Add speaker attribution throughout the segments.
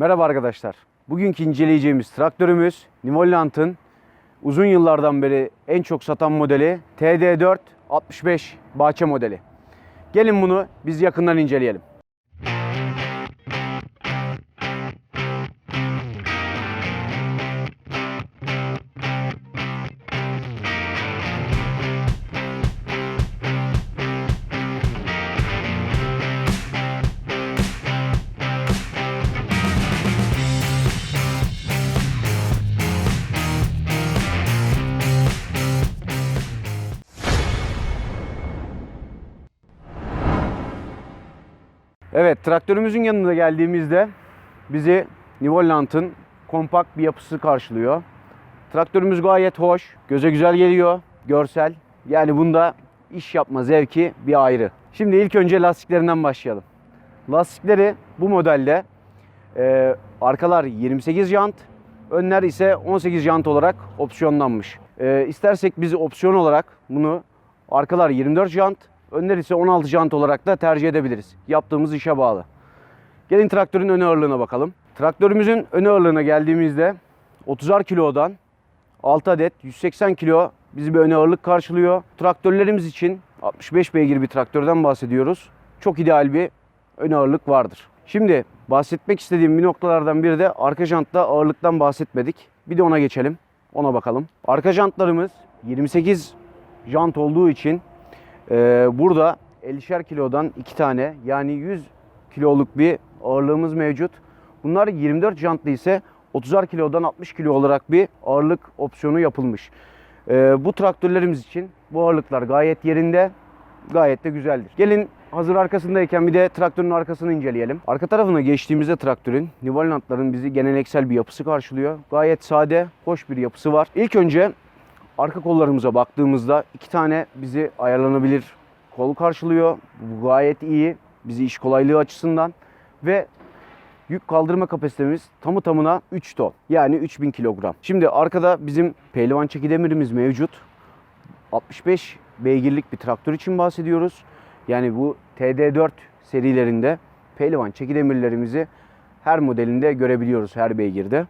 Speaker 1: Merhaba arkadaşlar. Bugünkü inceleyeceğimiz traktörümüz Nivolant'ın uzun yıllardan beri en çok satan modeli TD4 65 bahçe modeli. Gelin bunu biz yakından inceleyelim. Evet traktörümüzün yanına geldiğimizde bizi Nivolant'ın kompakt bir yapısı karşılıyor. Traktörümüz gayet hoş, göze güzel geliyor, görsel. Yani bunda iş yapma zevki bir ayrı. Şimdi ilk önce lastiklerinden başlayalım. Lastikleri bu modelde e, arkalar 28 jant, önler ise 18 jant olarak opsiyonlanmış. E, istersek biz opsiyon olarak bunu arkalar 24 jant, önler ise 16 jant olarak da tercih edebiliriz. Yaptığımız işe bağlı. Gelin traktörün ön ağırlığına bakalım. Traktörümüzün ön ağırlığına geldiğimizde 30'ar kilodan 6 adet 180 kilo bizi bir ön ağırlık karşılıyor. Traktörlerimiz için 65 beygir bir traktörden bahsediyoruz. Çok ideal bir ön ağırlık vardır. Şimdi bahsetmek istediğim bir noktalardan biri de arka jantta ağırlıktan bahsetmedik. Bir de ona geçelim. Ona bakalım. Arka jantlarımız 28 jant olduğu için ee, burada 50'şer kilodan 2 tane yani 100 kiloluk bir ağırlığımız mevcut. Bunlar 24 jantlı ise 30'ar kilodan 60 kilo olarak bir ağırlık opsiyonu yapılmış. Ee, bu traktörlerimiz için bu ağırlıklar gayet yerinde, gayet de güzeldir. Gelin hazır arkasındayken bir de traktörün arkasını inceleyelim. Arka tarafına geçtiğimizde traktörün Nivolantların bizi geleneksel bir yapısı karşılıyor. Gayet sade, hoş bir yapısı var. İlk önce arka kollarımıza baktığımızda iki tane bizi ayarlanabilir kol karşılıyor. Bu gayet iyi. Bizi iş kolaylığı açısından ve yük kaldırma kapasitemiz tamı tamına 3 ton. Yani 3000 kilogram. Şimdi arkada bizim pehlivan çekidemirimiz mevcut. 65 beygirlik bir traktör için bahsediyoruz. Yani bu TD4 serilerinde pehlivan çekidemirlerimizi her modelinde görebiliyoruz her beygirde.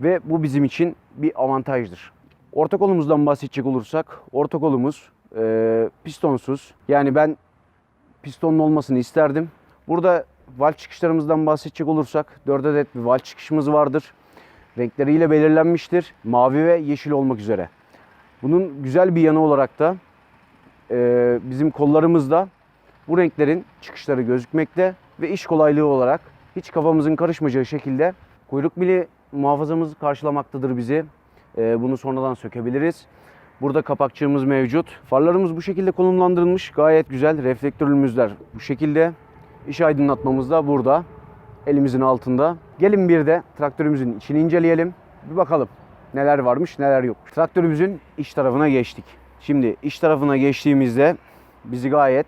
Speaker 1: Ve bu bizim için bir avantajdır. Orta kolumuzdan bahsedecek olursak, orta kolumuz e, pistonsuz. Yani ben pistonlu olmasını isterdim. Burada valve çıkışlarımızdan bahsedecek olursak 4 adet bir valve çıkışımız vardır. Renkleriyle belirlenmiştir. Mavi ve yeşil olmak üzere. Bunun güzel bir yanı olarak da e, bizim kollarımızda bu renklerin çıkışları gözükmekte ve iş kolaylığı olarak hiç kafamızın karışmayacağı şekilde kuyruk mili muhafazamız karşılamaktadır bizi. Ee, bunu sonradan sökebiliriz. Burada kapakçığımız mevcut. Farlarımız bu şekilde konumlandırılmış. Gayet güzel. Reflektörümüzler bu şekilde. İş aydınlatmamız da burada. Elimizin altında. Gelin bir de traktörümüzün içini inceleyelim. Bir bakalım neler varmış neler yok. Traktörümüzün iç tarafına geçtik. Şimdi iç tarafına geçtiğimizde bizi gayet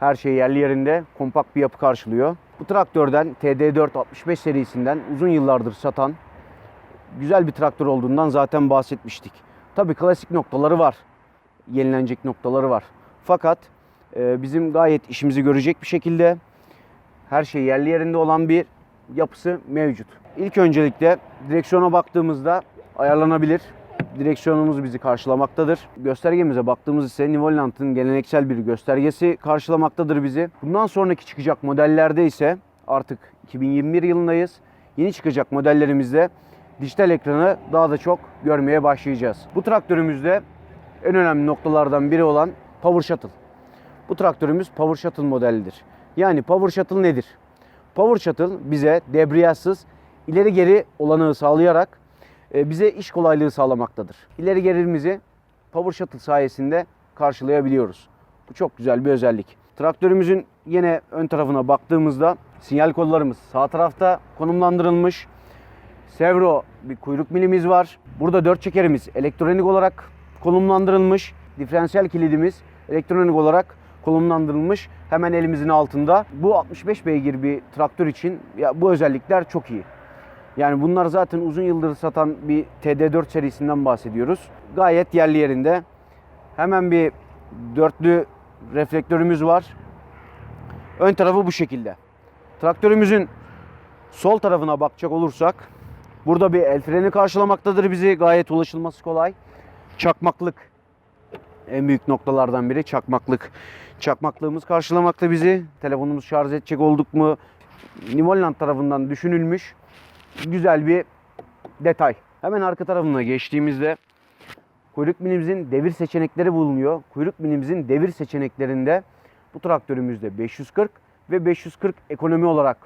Speaker 1: her şey yerli yerinde kompakt bir yapı karşılıyor. Bu traktörden TD4 65 serisinden uzun yıllardır satan güzel bir traktör olduğundan zaten bahsetmiştik. Tabii klasik noktaları var. Yenilenecek noktaları var. Fakat e, bizim gayet işimizi görecek bir şekilde her şey yerli yerinde olan bir yapısı mevcut. İlk öncelikle direksiyona baktığımızda ayarlanabilir. Direksiyonumuz bizi karşılamaktadır. Göstergemize baktığımız ise Nivolant'ın geleneksel bir göstergesi karşılamaktadır bizi. Bundan sonraki çıkacak modellerde ise artık 2021 yılındayız. Yeni çıkacak modellerimizde dijital ekranı daha da çok görmeye başlayacağız. Bu traktörümüzde en önemli noktalardan biri olan Power Shuttle. Bu traktörümüz Power Shuttle modelidir. Yani Power Shuttle nedir? Power Shuttle bize debriyajsız ileri geri olanağı sağlayarak e, bize iş kolaylığı sağlamaktadır. İleri gerimizi Power Shuttle sayesinde karşılayabiliyoruz. Bu çok güzel bir özellik. Traktörümüzün yine ön tarafına baktığımızda sinyal kollarımız sağ tarafta konumlandırılmış. Sevro bir kuyruk milimiz var. Burada dört çekerimiz elektronik olarak konumlandırılmış. Diferansiyel kilidimiz elektronik olarak konumlandırılmış. Hemen elimizin altında. Bu 65 beygir bir traktör için ya bu özellikler çok iyi. Yani bunlar zaten uzun yıldır satan bir TD4 serisinden bahsediyoruz. Gayet yerli yerinde. Hemen bir dörtlü reflektörümüz var. Ön tarafı bu şekilde. Traktörümüzün Sol tarafına bakacak olursak burada bir el freni karşılamaktadır bizi. Gayet ulaşılması kolay. Çakmaklık en büyük noktalardan biri çakmaklık. Çakmaklığımız karşılamakta bizi. Telefonumuzu şarj edecek olduk mu? Nimoland tarafından düşünülmüş güzel bir detay. Hemen arka tarafına geçtiğimizde kuyruk milimizin devir seçenekleri bulunuyor. Kuyruk milimizin devir seçeneklerinde bu traktörümüzde 540 ve 540 ekonomi olarak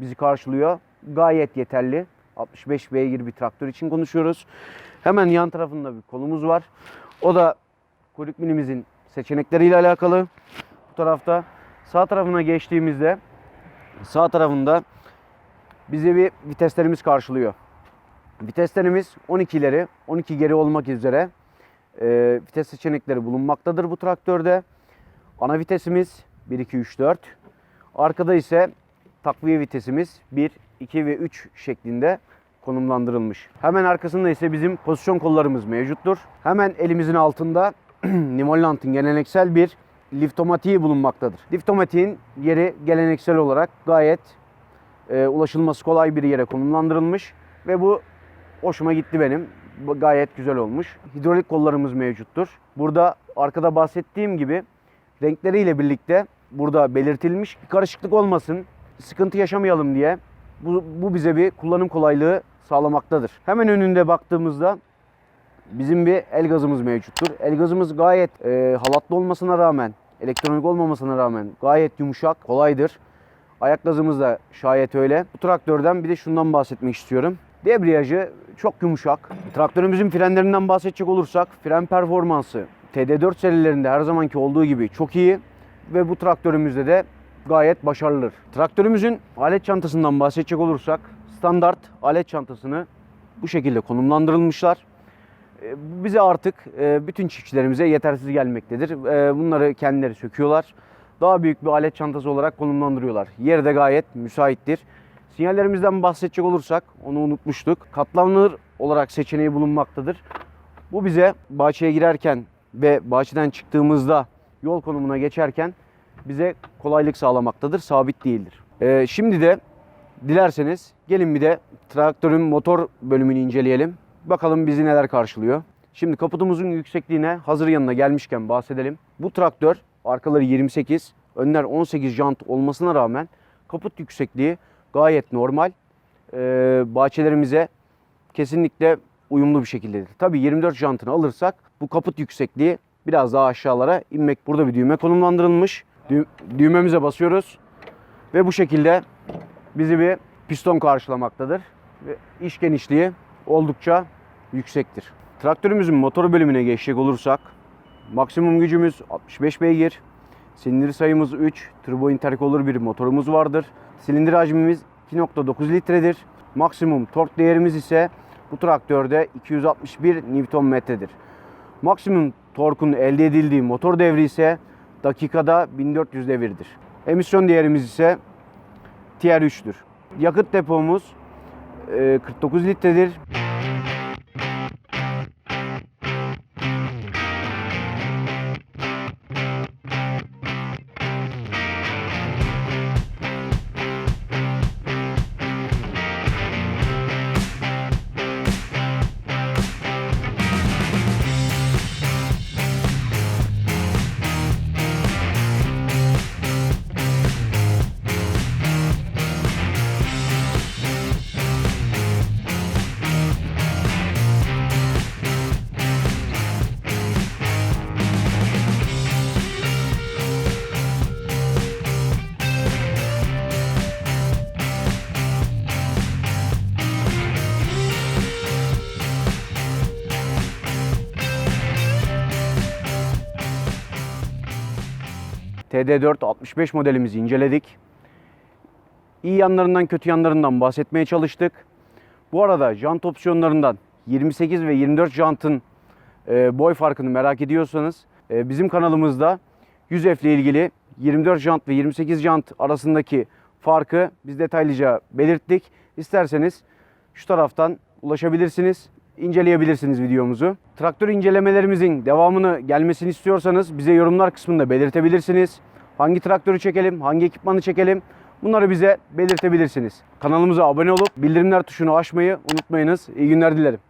Speaker 1: bizi karşılıyor. Gayet yeterli. 65 beygir bir traktör için konuşuyoruz. Hemen yan tarafında bir kolumuz var. O da kuyruk milimizin seçenekleriyle alakalı. Bu tarafta sağ tarafına geçtiğimizde sağ tarafında bizi bir viteslerimiz karşılıyor. Viteslerimiz 12'leri, 12 geri olmak üzere e, vites seçenekleri bulunmaktadır bu traktörde. Ana vitesimiz 1, 2, 3, 4. Arkada ise takviye vitesimiz 1, 2 ve 3 şeklinde konumlandırılmış. Hemen arkasında ise bizim pozisyon kollarımız mevcuttur. Hemen elimizin altında Nimolant'ın geleneksel bir liftomatiği bulunmaktadır. Liftomatiğin yeri geleneksel olarak gayet e, ulaşılması kolay bir yere konumlandırılmış ve bu hoşuma gitti benim. Bu Gayet güzel olmuş. Hidrolik kollarımız mevcuttur. Burada arkada bahsettiğim gibi renkleriyle birlikte burada belirtilmiş. Karışıklık olmasın, sıkıntı yaşamayalım diye bu, bu bize bir kullanım kolaylığı sağlamaktadır. Hemen önünde baktığımızda bizim bir el gazımız mevcuttur. El gazımız gayet e, halatlı olmasına rağmen, elektronik olmamasına rağmen gayet yumuşak, kolaydır. Ayak gazımız da şayet öyle. Bu traktörden bir de şundan bahsetmek istiyorum. Debriyajı çok yumuşak. Traktörümüzün frenlerinden bahsedecek olursak fren performansı TD4 serilerinde her zamanki olduğu gibi çok iyi ve bu traktörümüzde de gayet başarılıdır. Traktörümüzün alet çantasından bahsedecek olursak standart alet çantasını bu şekilde konumlandırılmışlar. E, bize artık e, bütün çiftçilerimize yetersiz gelmektedir. E, Bunları kendileri söküyorlar. Daha büyük bir alet çantası olarak konumlandırıyorlar. Yeri de gayet müsaittir. Sinyallerimizden bahsedecek olursak onu unutmuştuk. Katlanır olarak seçeneği bulunmaktadır. Bu bize bahçeye girerken ve bahçeden çıktığımızda yol konumuna geçerken bize kolaylık sağlamaktadır. Sabit değildir. Ee, şimdi de dilerseniz gelin bir de traktörün motor bölümünü inceleyelim. Bakalım bizi neler karşılıyor. Şimdi kaputumuzun yüksekliğine hazır yanına gelmişken bahsedelim. Bu traktör arkaları 28, önler 18 jant olmasına rağmen kaput yüksekliği gayet normal. Ee, bahçelerimize kesinlikle uyumlu bir şekildedir. Tabii 24 jantını alırsak bu kaput yüksekliği biraz daha aşağılara inmek. Burada bir düğme konumlandırılmış. Dü- düğmemize basıyoruz ve bu şekilde bizi bir piston karşılamaktadır. Ve iş genişliği oldukça yüksektir. Traktörümüzün motor bölümüne geçecek olursak maksimum gücümüz 65 beygir. Silindir sayımız 3, turbo intercooler bir motorumuz vardır. Silindir hacmimiz 2.9 litredir. Maksimum tork değerimiz ise bu traktörde 261 Nm'dir. Maksimum torkun elde edildiği motor devri ise dakikada 1400 devirdir. Emisyon değerimiz ise Tier 3'tür. Yakıt depomuz e, 49 litredir. TD4 65 modelimizi inceledik. İyi yanlarından kötü yanlarından bahsetmeye çalıştık. Bu arada jant opsiyonlarından 28 ve 24 jantın e, boy farkını merak ediyorsanız e, bizim kanalımızda 100 F ile ilgili 24 jant ve 28 jant arasındaki farkı biz detaylıca belirttik. İsterseniz şu taraftan ulaşabilirsiniz, inceleyebilirsiniz videomuzu. Traktör incelemelerimizin devamını gelmesini istiyorsanız bize yorumlar kısmında belirtebilirsiniz. Hangi traktörü çekelim, hangi ekipmanı çekelim Bunları bize belirtebilirsiniz. Kanalımıza abone olup bildirimler tuşunu açmayı unutmayınız. İyi günler dilerim.